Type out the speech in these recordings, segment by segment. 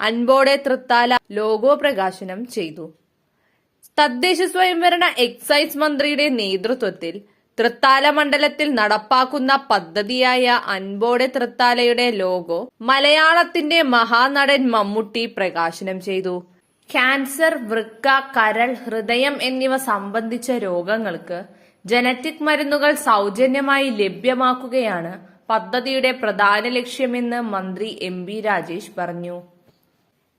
അൻപോടെ Thrithala logo പ്രകാശനം ചെയ്തു. തദ്ദേശ സ്വയംഭരണ എക്സൈസ് മന്ത്രിയുടെ നേതൃത്വത്തിൽ തൃത്താല മണ്ഡലത്തിൽ നടപ്പാക്കുന്ന പദ്ധതിയായ അൻപോടെ തൃത്താലയുടെ ലോഗോ മലയാളത്തിന്റെ മഹാനടൻ മമ്മൂട്ടി പ്രകാശനം ചെയ്തു. ക്യാൻസർ വൃക്ക കരൾ ഹൃദയം എന്നിവ സംബന്ധിച്ച രോഗങ്ങൾക്ക് ജനറ്റിക് മരുന്നുകൾ സൗജന്യമായി ലഭ്യമാക്കുകയാണ് പദ്ധതിയുടെ പ്രധാന ലക്ഷ്യമെന്ന് മന്ത്രി എം രാജേഷ് പറഞ്ഞു.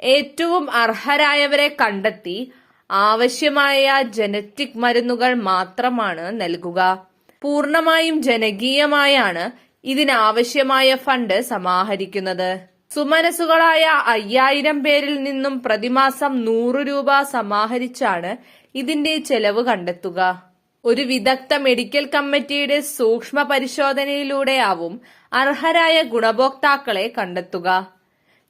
ഏറ്റവും അർഹരായവരെ കണ്ടെത്തി ആവശ്യമായ ജനറ്റിക് മരുന്നുകൾ മാത്രമാണ് നൽകുക. പൂർണമായും ജനകീയമായാണ് ഇതിനാവശ്യമായ ഫണ്ട് സമാഹരിക്കുന്നത്. സുമനസുകളായ അയ്യായിരം പേരിൽ നിന്നും പ്രതിമാസം നൂറ് രൂപ സമാഹരിച്ചാണ് ഇതിന്റെ ചെലവ് കണ്ടെത്തുക. ഒരു വിദഗ്ധ മെഡിക്കൽ കമ്മിറ്റിയുടെ സൂക്ഷ്മ പരിശോധനയിലൂടെയാവും അർഹരായ ഗുണഭോക്താക്കളെ കണ്ടെത്തുക.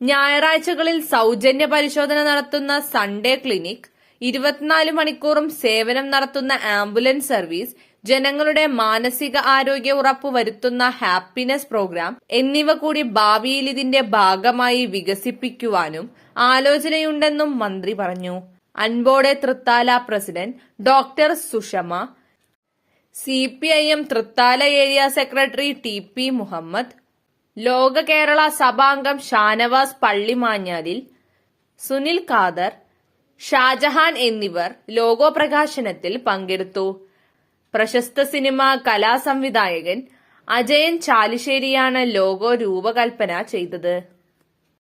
ഞായറാഴ്ചകളിൽ സൗജന്യ പരിശോധന നടത്തുന്ന സൺഡേ ക്ലിനിക് ഇരുപത്തിനാല് മണിക്കൂറും സേവനം നടത്തുന്ന ആംബുലൻസ് സർവീസ് ജനങ്ങളുടെ മാനസിക ആരോഗ്യ ഉറപ്പുവരുത്തുന്ന ഹാപ്പിനെസ് പ്രോഗ്രാം എന്നിവ കൂടി ഭാവിയിൽ ഇതിന്റെ ഭാഗമായി വികസിപ്പിക്കുവാനും ആലോചനയുണ്ടെന്നും മന്ത്രി പറഞ്ഞു. Anpode Thrithala president doctor Sushama C P I M Thrithala area secretary T P Muhammad Loka Kerala സഭാംഗം Shanavas പള്ളിമാഞ്ഞാലിൽ Sunil Khader Shah Jahan എന്നിവർ ലോഗോ പ്രകാശനത്തിൽ പങ്കെടുത്തു. പ്രശസ്ത സിനിമ കലാസംവിധായകൻ അജയൻ ചാലിശ്ശേരിയാണ് ലോഗോ രൂപകൽപ്പന ചെയ്തത്.